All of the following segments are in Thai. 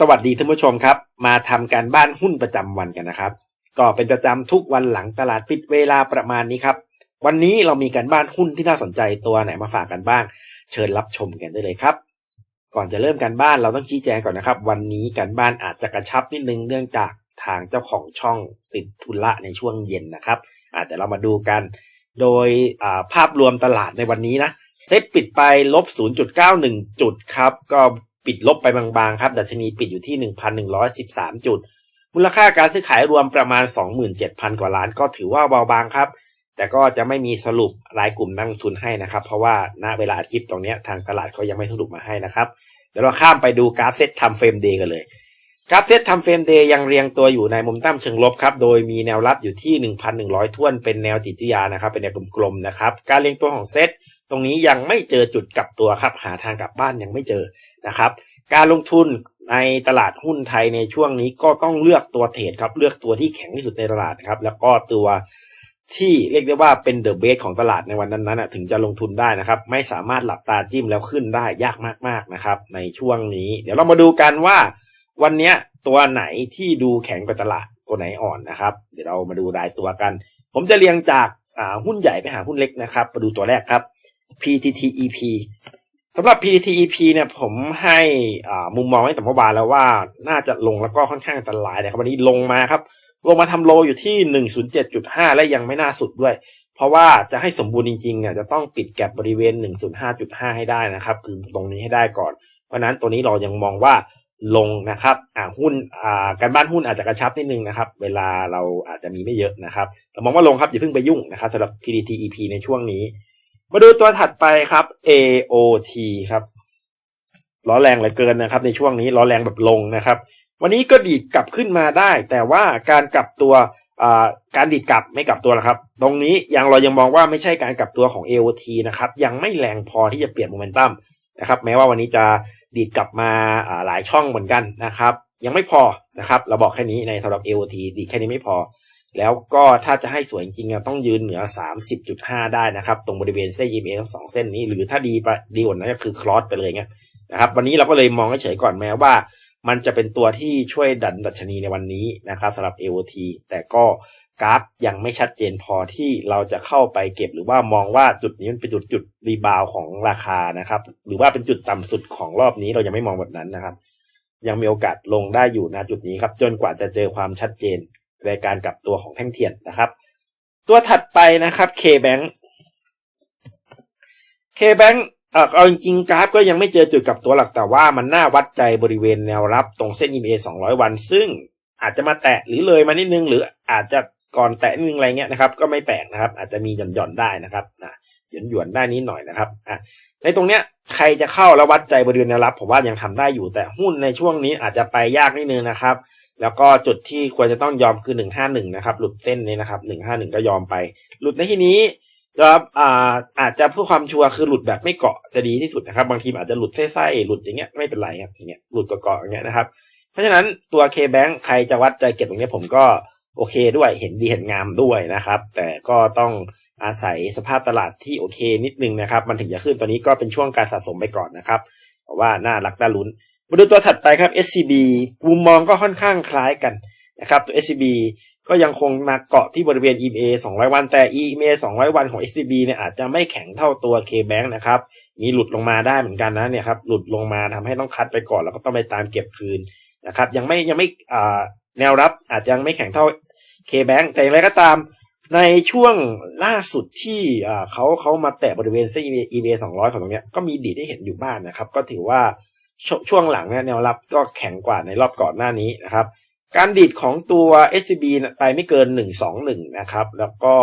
สวัสดีท่านผู้ชมครับ มาทำการบ้านหุ้นประจำวันกันนะครับ ก็เป็นประจำทุกวันหลังตลาดปิดเวลาประมาณนี้ครับ วันนี้เรามีการบ้านหุ้นที่น่าสนใจตัวไหนมาฝากกันบ้าง เชิญรับชมกันได้เลยครับ ก่อนจะเริ่มการบ้านเราต้องชี้แจงก่อนนะครับ วันนี้การบ้านอาจจะกระชับนิดนึงเนื่องจากทางเจ้าของช่องติดธุระในช่วงเย็นนะครับอาแต่เรามาดูกัน โดยภาพรวมตลาดในวันนี้นะเซ็ตปิดไปลบ0.91 จุดครับ ก็ ปิดลบไปบางๆครับ ดัชนีปิดอยู่ที่ 1,113 จุด มูลค่าการซื้อขายรวมประมาณ 27,000 กว่าล้านก็ถือว่าเบาบางครับ แต่ก็จะไม่มีสรุปรายกลุ่มนักลงทุนให้นะครับ เพราะว่าณเวลาอัดคลิปตรงนี้ทางตลาดเขายังไม่สรุปมาให้นะครับ เดี๋ยวเราข้ามไปดูกราฟเซ็ตทำเฟรมเดย์กันเลยกราฟเซ็ตทำเฟรมเดย์ยังเรียงตัวอยู่ในมุมตั้มเชิงลบครับ โดยมีแนวรับอยู่ที่ 1,100ท่วนเป็นแนวจิตวิทยานะครับ เป็นแนวกลมๆนะครับ การเรียงตัวของเซ็ต รงนี้ยังไม่เจอจุดกลับตัวครับ หาทางกลับบ้านยังไม่เจอนะครับ การลงทุนในตลาดหุ้นไทยในช่วงนี้ก็ต้องเลือกตัวเทรดครับ เลือกตัวที่แข็งที่สุดในตลาดครับ แล้วก็ตัวที่เรียกได้ว่าเป็นเดอะเบสของตลาดในวันนั้นๆนถึงจะลงทุนได้นะครับ ไม่สามารถหลับตาจิ้มแล้วขึ้นได้ยากมากๆนะครับ ในช่วงนี้ เดี๋ยวเรามาดูกันว่า วันนี้ตัวไหนที่ดูแข็งกว่าตลาดตัวไหนอ่อนนะครับ เดี๋ยวเรามาดูรายตัวกัน ผมจะเรียงจากหุ้นใหญ่ไปหาหุ้นเล็กนะครับมาดูตัวแรกครับ PTTEP สำหรับ PTTEP เนี่ยผมให้มุมมองไว้แต่เมื่อวานแล้วว่าน่าจะลงแล้วก็ค่อนข้างอันตรายนะครับวันนี้ลงมาครับ ลงมาทำโลอยู่ที่ 107.5 และยังไม่น่าสุดด้วย เพราะว่าจะให้สมบูรณ์จริงๆเนี่ยจะต้องปิดแก็บบริเวณ 105.5 ให้ได้นะครับ คือตรงนี้ให้ได้ก่อน เพราะนั้นตัวนี้เรายังมองว่าลงนะครับอ่าหุ้นอ่าการบ้านหุ้นอาจจะกระชับนิดนึงนะครับ เวลาเราอาจจะมีไม่เยอะนะครับเรามองว่าลงครับอย่าเพิ่งไปยุ่งนะครับสำหรับ PTTEP ในช่วงนี้ มาดูตัวถัดไปครับ AOT ครับล้อแรงเหลือเกินนะครับ ในช่วงนี้ล้อแรงแบบลงนะครับ วันนี้ก็ดีดกลับขึ้นมาได้ แต่ว่าการกลับตัวการดีดกลับไม่กลับตัวนะครับ ตรงนี้ยังเรายังมองว่าไม่ใช่การกลับตัวของ AOT นะครับ ยังไม่แรงพอที่จะเปลี่ยนโมเมนตัมนะครับ แม้ว่าวันนี้จะดีดกลับมาหลายช่องเหมือนกันนะครับ ยังไม่พอนะครับ เราบอกแค่นี้ในสำหรับ AOT ดีแค่นี้ไม่พอ แล้วก็ถ้าจะให้สวยจริงๆต้องยืนเหนือ 30.5 ได้นะครับ ตรงบริเวณเส้น EMA ทั้งสองเส้นนี้ หรือถ้าดีไปดีกว่านั้นก็คือคลอสไปเลยเงี้ยนะครับ วันนี้เราก็เลยมองเฉยๆก่อนแม้ว่า มันจะเป็นตัวที่ช่วยดันดัชนีในวันนี้นะครับสำหรับ AOT แต่ก็กราฟยังไม่ชัดเจนพอที่เราจะเข้าไปเก็บหรือว่ามองว่าจุดนี้มันเป็นจุดจุดรีบาวของราคานะครับ หรือว่าเป็นจุดต่ำสุดของรอบนี้เรายังไม่มองแบบนั้นนะครับ ยังมีโอกาสลงได้อยู่นะจุดนี้ครับ จนกว่าจะเจอความชัดเจน ในการกลับตัวของแท่งเทียนนะครับ ตัวถัดไปนะครับ K-Bank K-Bank เออเอาจริงๆกราฟก็ยังไม่เจอจุดกลับตัวหลักแต่ว่ามันน่าวัดใจบริเวณแนวรับตรงเส้น EMA 200 วัน ซึ่งอาจจะมาแตะหรือเลยมานิดนึง หรืออาจจะก่อนแตะนิดนึงอะไรเงี้ยนะครับ ก็ไม่แปลกนะครับ อาจจะมีหย่อนหย่อนๆได้นะครับอะหย่อนหย่อนได้นิดหน่อยนะครับอะในตรงเนี้ยใครจะเข้าแล้ววัดใจบริเวณแนวรับผมว่ายังทำได้อยู่แต่หุ้นในช่วงนี้อาจจะไปยากนิดนึงนะครับ แล้วก็จุดที่ควรจะต้องยอมคือหนึ่งห้าหนึ่งนะครับ หลุดเส้นนี้นะครับหนึ่งห้าหนึ่งก็ยอมไป หลุดในที่นี้จะอ่าอาจจะเพื่อความชัวร์คือหลุดแบบไม่เกาะจะดีที่สุดนะครับ บางทีอาจจะหลุดไส้ๆหลุดอย่างเงี้ยไม่เป็นไรครับอย่างเงี้ยหลุดเกาะๆอย่างเงี้ยนะครับ เพราะฉะนั้นตัว K-Bank ใครจะวัดใจเก็บตรงเนี้ยผมก็โอเคด้วยเห็นดีเห็นงามด้วยนะครับ แต่ก็ต้องอาศัยสภาพตลาดที่โอเคนิดนึงนะครับ มันถึงจะขึ้นตอนนี้ก็เป็นช่วงการสะสมไปก่อนนะครับเพราะว่าน่ารักน่าลุ้น มาดูตัวถัดไปครับ SCB มุมมองก็ค่อนข้างคล้ายกันนะครับตัว SCB ก็ยังคงมาเกาะที่บริเวณ EMA 200 วันแต่ EMA 200 วันของ SCB เนี่ยอาจจะไม่แข็งเท่าตัว K-Bank นะครับ มีหลุดลงมาได้เหมือนกันนะเนี่ยครับหลุดลงมาทำให้ต้องคัดไปก่อนแล้วก็ต้องไปตามเก็บคืนนะครับ ยังไม่ยังไม่อ่าแนวรับอาจจะยังไม่แข็งเท่า K-Bank แต่อย่างไรก็ตามในช่วงล่าสุดที่เขาเขามาแตะบริเวณเส้น EMA 200 ของตรงเนี้ยก็มีดีดให้เห็นอยู่บ้างนนะครับ ก็ถือว่า ชช่วงหลังเนี่ยแนวรับก็แข็งกว่าในรอบก่อนหน้านี้นะครับ การดีดของตัว SCB ไปไม่เกิน 121 นะครับ แล้วก็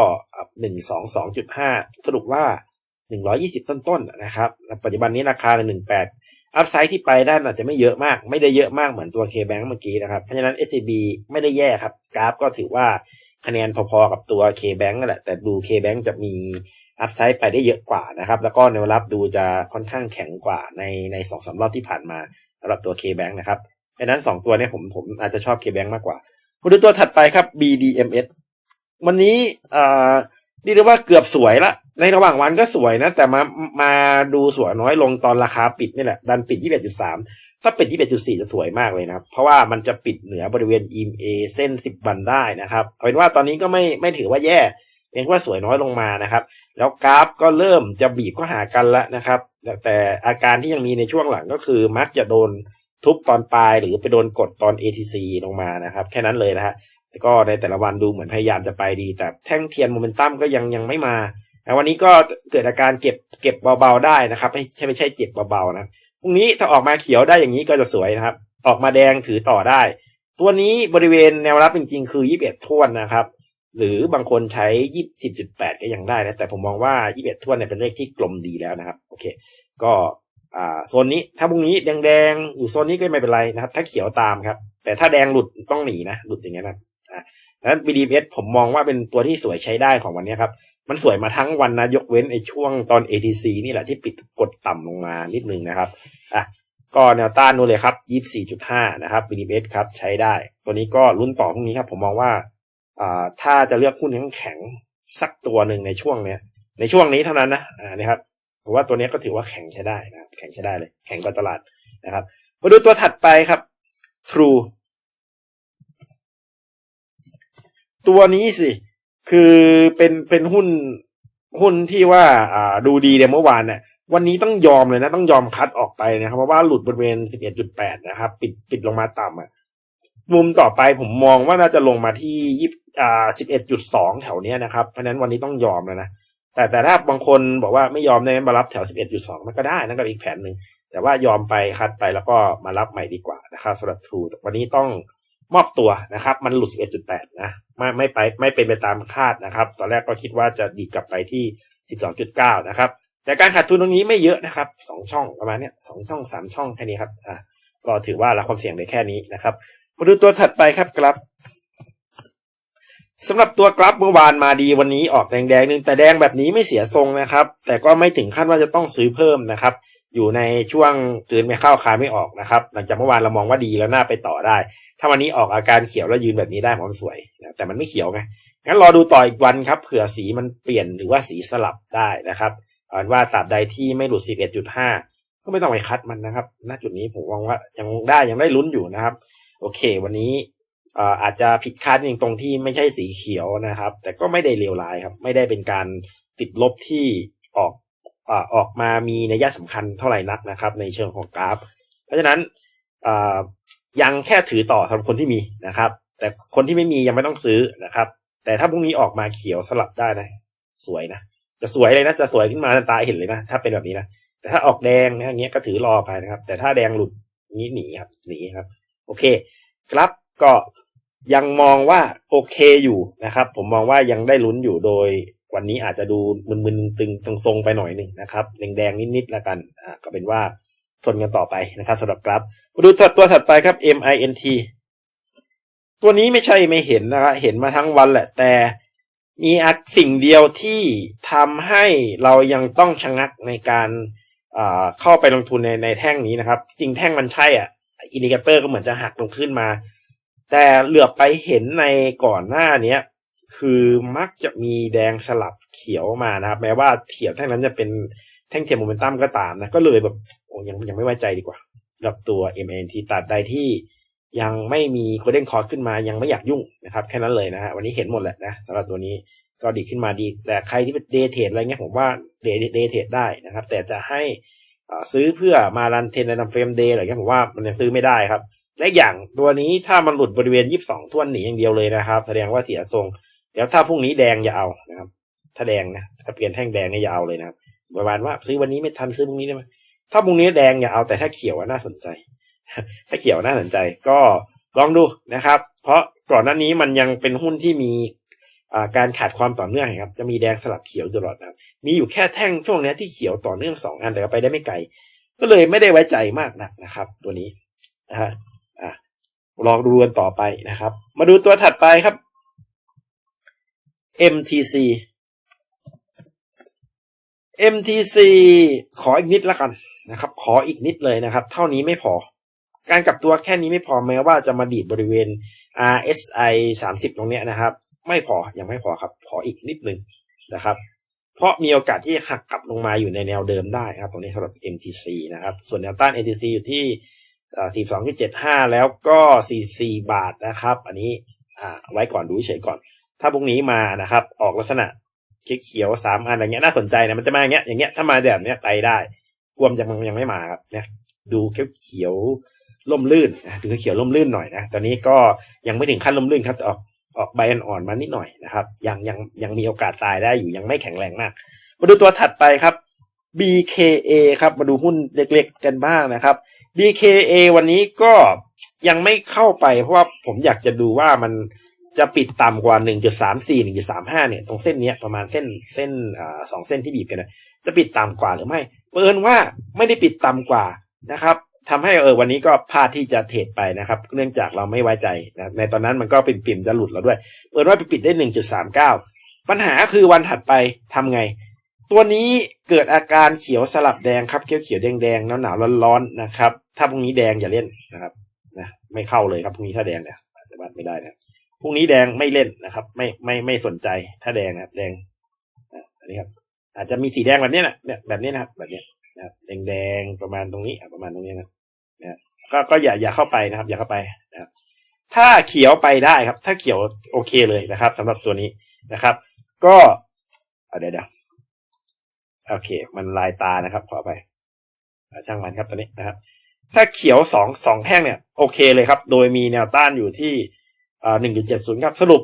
122.5 สรุปว่า 120 ต้นๆนนะครับ ปัจจุบันนี้ราคาใน18 อัพไซด์ที่ไปได้อาจจะไม่เยอะมาก ไม่ได้เยอะมากเหมือนตัว K-Bank เมื่อกี้นะครับ เพราะฉะนั้น SCB ไม่ได้แย่ครับ กราฟก็ถือว่าคะแนนพอๆกับตัว K-Bank นั่นแหละ แต่ดู K-Bank จะมี อัพไซด์ไปได้เยอะกว่านะครับ แล้วก็แนวรับดูจะค่อนข้างแข็งกว่าในในสองสารอบที่ผ่านมาสำหรับตัว K-Bank นะครับดังนั้นสองตัวเนี้ผมผมอาจจะชอบ K-Bank มากกว่ามาดูตัวถัดไปครับ BDMS วันนี้อ่าเรียกว่าเกือบสวยละ ในระหว่างวันก็สวยนะ แต่มามาดูสวยน้อยลงตอนราคาปิดนี่แหละ ดันปิด 21.3 ถ้าปิด 21.4 จะสวยมากเลยนะครับ เพราะว่ามันจะปิดเหนือบริเวณ EMA เส้น 10 วันได้นะครับ เอาเป็นว่าตอนนี้ก็ไม่ไม่ถือว่าแย่ เพียงว่าสวยน้อยลงมานะครับ แล้วกราฟก็เริ่มจะบีบก็หากันแล้วนะครับแต่แต่อาการที่ยังมีในช่วงหลังก็คือมักจะโดนทุบตอนปลายหรือไปโดนกดตอน ATC ลงมานะครับ แค่นั้นเลยนะฮะก็ในแต่ละวันดูเหมือนพยายามจะไปดี แต่แท่งเทียนโมเมนตัมก็ยังยังไม่มาแต่วันนี้ก็เกิดอาการเก็บเก็บเบาๆได้นะครับ ไม่ใช่ไม่ใช่เจ็บเบาๆนะพรุ่งนี้ถ้าออกมาเขียวได้อย่างนี้ก็จะสวยนะครับ ออกมาแดงถือต่อได้ ตัวนี้บริเวณแนวรับจริงๆ คือ 21ท่วนนะครับ หรือบางคนใช้ยี่สิบจุดแปดก็ยังได้นะ แต่ผมมองว่ายี่สิบท่วนเนี่ยเป็นเลขที่กลมดีแล้วนะครับ โอเค ก็อ่าโซนนี้ถ้าพรุ่งนี้แดงๆ อยู่โซนนี้ก็ไม่เป็นไรนะครับ ถ้าเขียวตามครับ แต่ถ้าแดงหลุดต้องหนีนะ หลุดอย่างเงี้ยนะดังนั้น BDS ผมมองว่าเป็นตัวที่สวยใช้ได้ของวันนี้ครับ มันสวยมาทั้งวันนะ ยกเว้นไอ้ช่วงตอน ATC นี่แหละที่ปิดกดต่ำลงมานิดนึงนะครับอะก็แนวต้านนู้นเลยครับยี่สี่จุดห้านะครับ BDS ครับใช้ได้ ตัวนี้ก็ลุ้นต่อพรุ่งนี้ครับ ผมมองว่า ถ้าจะเลือกหุ้นที่แข็งสักตัวหนึ่งในช่วงเนี้ย ในช่วงนี้เท่านั้นนะอ่านี่ครับผมว่าตัวนี้ก็ถือว่าแข็งใช้ได้นะครับ แข็งใช้ได้เลย แข็งกว่าตลาดนะครับ มาดูตัวถัดไปครับ True ตัวนี้สิ คือเป็นเป็นหุ้นหุ้นที่ว่าอ่าดูดีเดเมื่อวานเนี่ยวันนี้ต้องยอมเลยนะ ต้องยอมคัดออกไปนะครับ เพราะว่าหลุดบริเวณ 11.8 นะครับ ปิดปิดลงมาต่ำอะ มุมต่อไปผมมองว่าน่าจะลงมาที่ยี่อ่า11.2แถวเนี้ยนะครับ เพราะนั้นวันนี้ต้องยอมแล้วนะ แต่แต่ถ้าบางคนบอกว่าไม่ยอมได้มารับแถว11.2มันก็ได้นั่นก็อีกแผนหนึ่งแต่ว่ายอมไปคัดไปแล้วก็มารับใหม่ดีกว่านะครับสำหรับ True วันนี้ต้องมอบตัวนะครับ มันหลุด 11.8 นะ ไม่ไม่ไปไม่เป็นไปตามคาดนะครับ ตอนแรกก็คิดว่าจะดีกลับไปที่ 12.9 นะครับ แต่การขาดทุนตรงนี้ไม่เยอะนะครับสองช่องประมาณเนี้ยสองช่องสามช่องแค่นี้ครับ อ่าก็ถือว่ารับความเสี่ยงได้แค่นี้นะครับ มาดูตัวถัดไปครับกราฟสำหรับตัวกราฟเมื่อวานมาดีวันนี้ออกแดงๆนึงแต่แดงแบบนี้ไม่เสียทรงนะครับ แต่ก็ไม่ถึงขั้นว่าจะต้องซื้อเพิ่มนะครับ อยู่ในช่วงคืนไม่เข้าคายไม่ออกนะครับ หลังจากเมื่อวานเรามองว่าดีแล้วน่าไปต่อได้ ถ้าวันนี้ออกอาการเขียวแล้วยืนแบบนี้ได้ผมสวยนะแต่มันไม่เขียวไงงั้นรอดูต่ออีกวันครับเผื่อสีมันเปลี่ยนหรือว่าสีสลับได้นะครับเอาเป็นว่าตราบใดที่ไม่หลุด 11.5 ก็ไม่ต้องไปคัดมันนะครับ ณ จุดนี้ผมมองว่ายังได้ยังได้ลุ้นอยู่นะครับ โอเค วันนี้อาจจะผิดคาดอย่งตรงที่ไม่ใช่สีเขียวนะครับ แต่ก็ไม่ได้เลวร้ายครับ ไม่ได้เป็นการติดลบที่ออกอออกมามีนัยสำคัญเท่าไหร่นักนะครับ ในเชิงของกราฟ เพราะฉะนั้นยังแค่ถือต่อสำหรับคนที่มีนะครับ แต่คนที่ไม่มียังไม่ต้องซื้อนะครับ แต่ถ้าพรุ่งนี้ออกมาเขียวสลับได้นะ สวยนะจะสวยเลยนะจะสวยขึ้นมาตาเห็นเลยนะถ้าเป็นแบบนี้นะแต่ถ้าออกแดงนะอย่างเงี้ยก็ถือรอไปนะครับ แต่ถ้าแดงหลุดนี้หนีครับหนีครับ โอเคครับก็ยังมองว่าโอเคอยู่นะครับ ผมมองว่ายังได้ลุ้นอยู่โดยวันนี้อาจจะดูมึนๆตึงทรงๆไปหน่อยหนึ่งนะครับแดงๆนิดๆแล้วกันอ่าก็เป็นว่าทนกันต่อไปนะครับสำหรับกราฟมาดูตัวถัดไปครับ MINT ตัวนี้ไม่ใช่ไม่เห็นนะครับเห็นมาทั้งวันแหละ แต่มีอักสิ่งเดียวที่ทำให้เรายังต้องชะงักในการเข้าไปลงทุนในในแท่งนี้นะครับ จริงแท่งมันใช่อะ อินดิเคเตอร์ก็เหมือนจะหักลงขึ้นมา แต่เหลือไปเห็นในก่อนหน้าเนี้ย คือมักจะมีแดงสลับเขียวมานะครับ แม้ว่าเขียวแท่งนั้นจะเป็นแท่งเทียมโมเมนตัมก็ตามนะ ก็เลยแบบโอ้ยังยังไม่ไว้ใจดีกว่ากับตัว MNT ตัดใดที่ยังไม่มีโคเด้นคอร์ขึ้นมายังไม่อยากยุ่งนะครับ แค่นั้นเลยนะฮะวันนี้เห็นหมดแหละนะสำหรับตัวนี้ก็ดีขึ้นมาดี แต่ใครที่เป็นเดย์เทรดอะไรเงี้ยผมว่าเดย์เดเทดได้นะครับ แต่จะให้ ซื้อเพื่อมารันเทนในนำเฟรมเดย์อะไรเงี้ยผมว่ามันยังซื้อไม่ได้ครับ และอย่างตัวนี้ถ้ามันหลุดบริเวณยี่สิบสองทวนหนีอย่างเดียวเลยนะครับ แสดงว่าเสียทรงเดี๋ยวถ้าพรุ่งนี้แดงอย่าเอานะครับ ถ้าแดงนะถ้าเปลี่ยนแท่งแดงเนี่ยอย่าเอาเลยนะครับประมาณว่าซื้อวันนี้ไม่ทันซื้อพรุ่งนี้ได้ไหมถ้าพรุ่งนี้แดงอย่าเอาแต่ถ้าเขียวน่าสนใจ ถ้าเขียวน่าสนใจก็ลองดูนะครับ เพราะก่อนหน้านี้มันยังเป็นหุ้นที่มี การขาดความต่อเนื่องครับจะมีแดงสลับเขียวตลอดนะครับมีอยู่แค่แท่งช่วงนี้ที่เขียวต่อเนื่องสองอันแต่ไปได้ไม่ไกล ก็เลยไม่ได้ไว้ใจมากนักนะครับ ตัวนี้นะฮะอะลองดูกันต่อไปนะครับ มาดูตัวถัดไปครับ MTC MTC ขออีกนิดละกันนะครับ ขออีกนิดเลยนะครับ เท่านี้ไม่พอ การกลับตัวแค่นี้ไม่พอแม้ว่าจะมาดีดบริเวณ RSI 30 ตรงเนี้ยนะครับ ไม่พอยังไม่พอครับ ขออีกนิดนึงนะครับ เพราะมีโอกาสที่หักกลับลงมาอยู่ในแนวเดิมได้ครับ ตรงนี้สำหรับ MTC นะครับ ส่วนแนวต้าน MTC อยู่ที่ 42.75 แล้วก็ 44 บาทนะครับ อันนี้ไว้ก่อนดูเฉยก่อน ถ้าพรุ่งนี้มานะครับ ออกลักษณะเขียวสามอันอะไรเงี้ยน่าสนใจนะมันจะมาอย่างเงี้ยอย่างเงี้ยถ้ามาแบบเนี้ยไปได้กลัวมยังยังไม่มาครับเนี่ยดูเขียวๆล่มลื่นนะดูเขียวล่มลื่นหน่อยนะตอนนี้ก็ยังไม่ถึงขั้นล่มลื่นครับออก ออกใบอ่อนๆมานิดหน่อยนะครับ ยังยังยังมีโอกาสตายได้อยู่ยังไม่แข็งแรงมาก มาดูตัวถัดไปครับ BKA ครับมาดูหุ้นเล็กๆกันบ้างนะครับ BKA วันนี้ก็ยังไม่เข้าไปเพราะว่าผมอยากจะดูว่ามันจะปิดต่ำกว่า 1.34 1.35 เนี่ย ตรงเส้นเนี้ยประมาณเส้นเส้นอสองเส้นที่บีบกันนะจะปิดต่ำกว่าหรือไม่เปินว่าไม่ได้ปิดต่ำกว่านะครับ ทำให้เออวันนี้ก็พลาดที่จะเทรดไปนะครับ เนื่องจากเราไม่ไว้ใจนะในตอนนั้นมันก็ปิ่มปิ่มๆจะหลุดแล้วด้วย เปิดว่าไปปิดได้1.39ปัญหาคือวันถัดไปทำไง ตัวนี้เกิดอาการเขียวสลับแดงครับเขียวเขียวแดงแดงหนาวหนาวร้อนร้อนๆนะครับ ถ้าพรุ่งนี้แดงอย่าเล่นนะครับนะไม่เข้าเลยครับพรุ่งนี้ถ้าแดงเนี่ยอาจจะบัดไม่ได้นะพรุ่งนี้แดงไม่เล่นนะครับ ไม่ไม่ไม่สนใจถ้าแดงนะครับแดงนะอันนี้ครับ อาจจะมีสีแดงแบบนี้นะเนี่ยแบบนี้นะครับแบบนี้นะครับแดงแดงๆประมาณตรงนี้ประมาณตรงนี้นะ นะก็ก็อย่าอย่าเข้าไปนะครับ อย่าเข้าไปนะครับ ถ้าเขียวไปได้ครับ ถ้าเขียวโอเคเลยนะครับสำหรับตัวนี้นะครับ ก็เดี๋ยวเดี๋ยวโอเค มันลายตานะครับ ขอไปช่างมันครับตัวนี้นะครับ ถ้าเขียวสองสองแท่งเนี่ย โอเคเลยครับ โดยมีแนวต้านอยู่ที่หนึ่งจุดเจ็ดศูนย์ครับ สรุป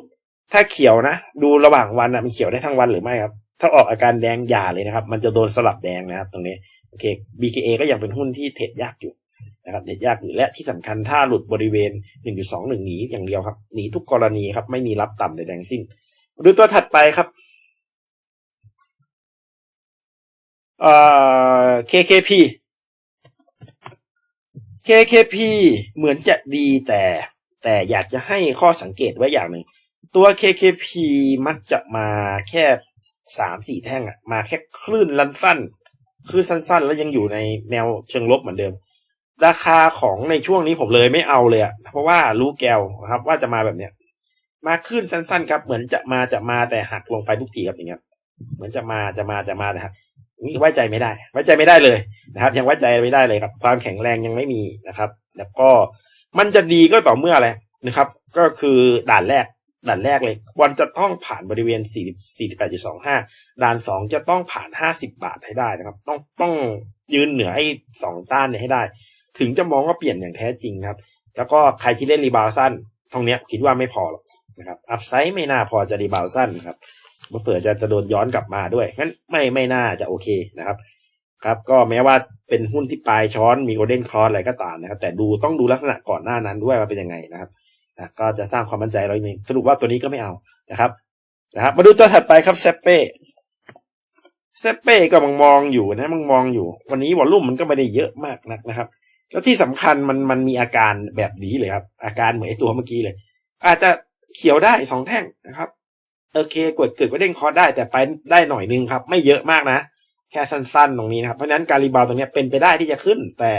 ถ้าเขียวนะ ดูระหว่างวันนะมันเขียวได้ทั้งวันหรือไม่ครับ ถ้าออกอาการแดงอย่าเลยนะครับ มันจะโดนสลับแดงนะครับ ตรงนี้ โอเค BKA ก็ยังเป็นหุ้นที่เทรดยากอยู่ นะครับเทรดยากอยู่และที่สำคัญถ้าหลุดบริเวณ 1.21 หนีอย่างเดียวครับ หนีทุกกรณีครับ ไม่มีรับต่ำใดๆทั้งสิ้น ดูตัวถัดไปครับ เอ่อ KKP KKP เหมือนจะดีแต่แต่อยากจะให้ข้อสังเกตไว้อย่างหนึ่ง ตัว KKP มักจะมาแค่สามสี่แท่งอะมาแค่คลื่นลันสั้นคลื่นสั้นๆ แล้วยังอยู่ในแนวเชิงลบเหมือนเดิม ราคาของในช่วงนี้ผมเลยไม่เอาเลยอะเพราะว่ารู้แก้วครับ ว่าจะมาแบบเนี้ย มาขึ้นสั้นๆ ครับ เหมือนจะมาจะมาแต่หักลงไปทุกทีครับอย่างเงี้ย เหมือนจะมาจะมาจะมานะครับนี่ไว้ใจไม่ได้ ไว้ใจไม่ได้เลยนะครับ ยังไว้ใจไม่ได้เลยครับ ความแข็งแรงยังไม่มีนะครับ แล้วก็มันจะดีก็ต่อเมื่ออะไรนะครับ ก็คือด่านแรกด่านแรกเลยวันจะต้องผ่านบริเวณ4 4 8 2 5 ด่านสองจะต้องผ่าน 50 บาทให้ได้นะครับ ต้องต้องยืนเหนือไอ้สองต้านเนี่ยให้ได้ ถึงจะมองว่าเปลี่ยนอย่างแท้จริงครับ แล้วก็ใครที่เล่นรีบาวสั้นตรงเนี้ยคิดว่าไม่พอหรอกนะครับอัพไซด์ไม่น่าพอจะรีบาวสั้นครับเผื่อจะจะโดนย้อนกลับมาด้วยงั้นไม่ไม่น่าจะโอเคนะครับ ครับ ก็แม้ว่าเป็นหุ้นที่ปลายช้อนมีโกลเด้นคอร์สอะไรก็ตามนะครับ แต่ดูต้องดูลักษณะก่อนหน้านั้นด้วยว่าเป็นยังไงนะครับก็จะสร้างความมั่นใจเราอีกนิดสรุปว่าตัวนี้ก็ไม่เอานะครับนะครับ มาดูตัวถัดไปครับเซเป้เซเป้ก็มองมองอยู่นะมองมองอยู่ วันนี้วอลลุ่มมันก็ไม่ได้เยอะมากนักนะครับ แล้วที่สำคัญมันมันมีอาการแบบนี้เลยครับ อาการเหมือนไอตัวเมื่อกี้เลย อาจจะเขียวได้สองแท่งนะครับโอเคกดเกิดก็เด้งคอได้แต่ไปได้หน่อยนึงครับ ไม่เยอะมากนะ แค่สั้นๆ ตรงนี้นะครับ เพราะฉะนั้นการรีบาวตรงนี้เป็นไปได้ที่จะขึ้น แต่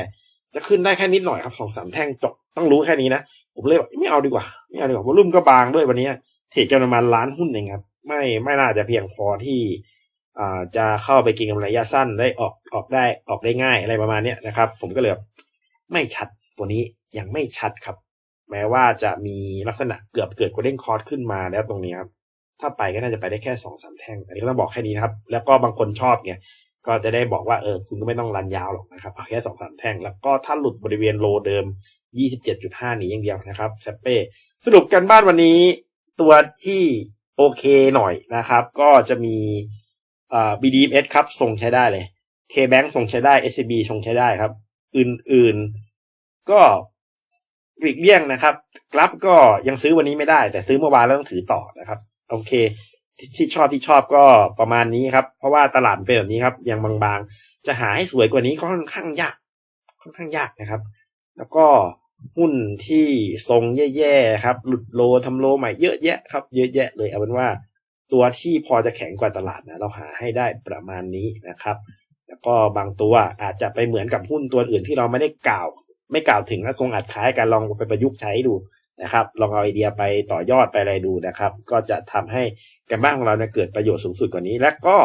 จะขึ้นได้แค่นิดหน่อยครับสองสามแท่งจบต้องรู้แค่นี้นะ ผมเลยบอกไม่เอาดีกว่า ไม่เอาดีกว่าวอลุ่มก็บางด้วยวันนี้ เทรดกันประมาณล้านหุ้นเองครับ ไม่ไม่น่าจะเพียงพอที่อ่าจะเข้าไปกินกำไรระยะสั้นได้ออกออกได้ออกได้ง่ายอะไรประมาณเนี้ยนะครับ ผมก็เลยแบบ ไม่ชัดตัวนี้ยังไม่ชัดครับ แม้ว่าจะมีลักษณะเกือบเกิดกดเด้งคอร์สขึ้นมาแล้วตรงนี้ครับถ้าไปก็น่าจะไปได้แค่สองสามแท่ง อันนี้ก็ต้องบอกแค่นี้นะครับ แล้วก็บางคนชอบไงก็จะได้บอกว่าเออคุณก็ไม่ต้องรันยาวหรอกนะครับเอาแค่สองสามแท่ง แล้วก็ถ้าหลุดบริเวณโลเดิม 27.5หนีอย่างเดียวนะครับแซปเป้สรุปกันบ้านวันนี้ ตัวที่โอเคหน่อยนะครับ ก็จะมีอ่า BDMs ครับส่งใช้ได้เลย KBank ส่งใช้ได้ SCB ส่งใช้ได้ครับ อื่นๆ ก็หลีกเลี่ยงนะครับกราฟก็ยังซื้อวันนี้ไม่ได้ แต่ซื้อเมื่อวานแล้วต้องถือต่อนะครับ โอเค ที่ชอบที่ชอบก็ประมาณนี้ครับ เพราะว่าตลาดเป็นแบบนี้ครับ ยังบางๆ จะหาให้สวยกว่านี้ก็ค่อนข้างยาก ค่อนข้างยากนะครับ แล้วก็หุ้นที่ทรงแย่ๆครับ หลุดโลทำโลใหม่เยอะแยะครับ เยอะแยะเลยเอาเป็นว่า ตัวที่พอจะแข็งกว่าตลาดนะเราหาให้ได้ประมาณนี้นะครับ แล้วก็บางตัวอาจจะไปเหมือนกับหุ้นตัวอื่นที่เราไม่ได้กล่าว ไม่กล่าวถึงและทรงอัดคล้ายกันลองไปประยุกต์ใช้ดูนะครับ ลองเอาไอเดียไปต่อยอดไปอะไรดูนะครับ ก็จะทำให้การบ้านของเราเนี่ยเกิดประโยชน์สูงสุดกว่านี้ และก็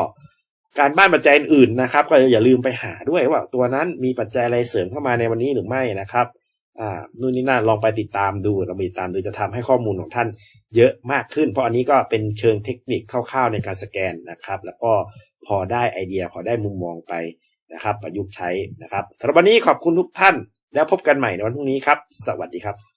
การบ้านปัจจัยอื่นนะครับ ก็อย่าลืมไปหาด้วยว่าตัวนั้นมีปัจจัยอะไรเสริมเข้ามาในวันนี้หรือไม่นะครับ อ่านู่นนี่นั่นลองไปติดตามดูเราไปติดตามดูจะทำให้ข้อมูลของท่านเยอะมากขึ้น เพราะอันนี้ก็เป็นเชิงเทคนิคคร่าวๆในการสแกนนะครับ แล้วก็พอได้ไอเดียพอได้มุมมองไปนะครับ ประยุกต์ใช้นะครับสำหรับวันนี้ขอบคุณทุกท่าน แล้วพบกันใหม่ในวันพรุ่งนี้ครับ สวัสดีครับ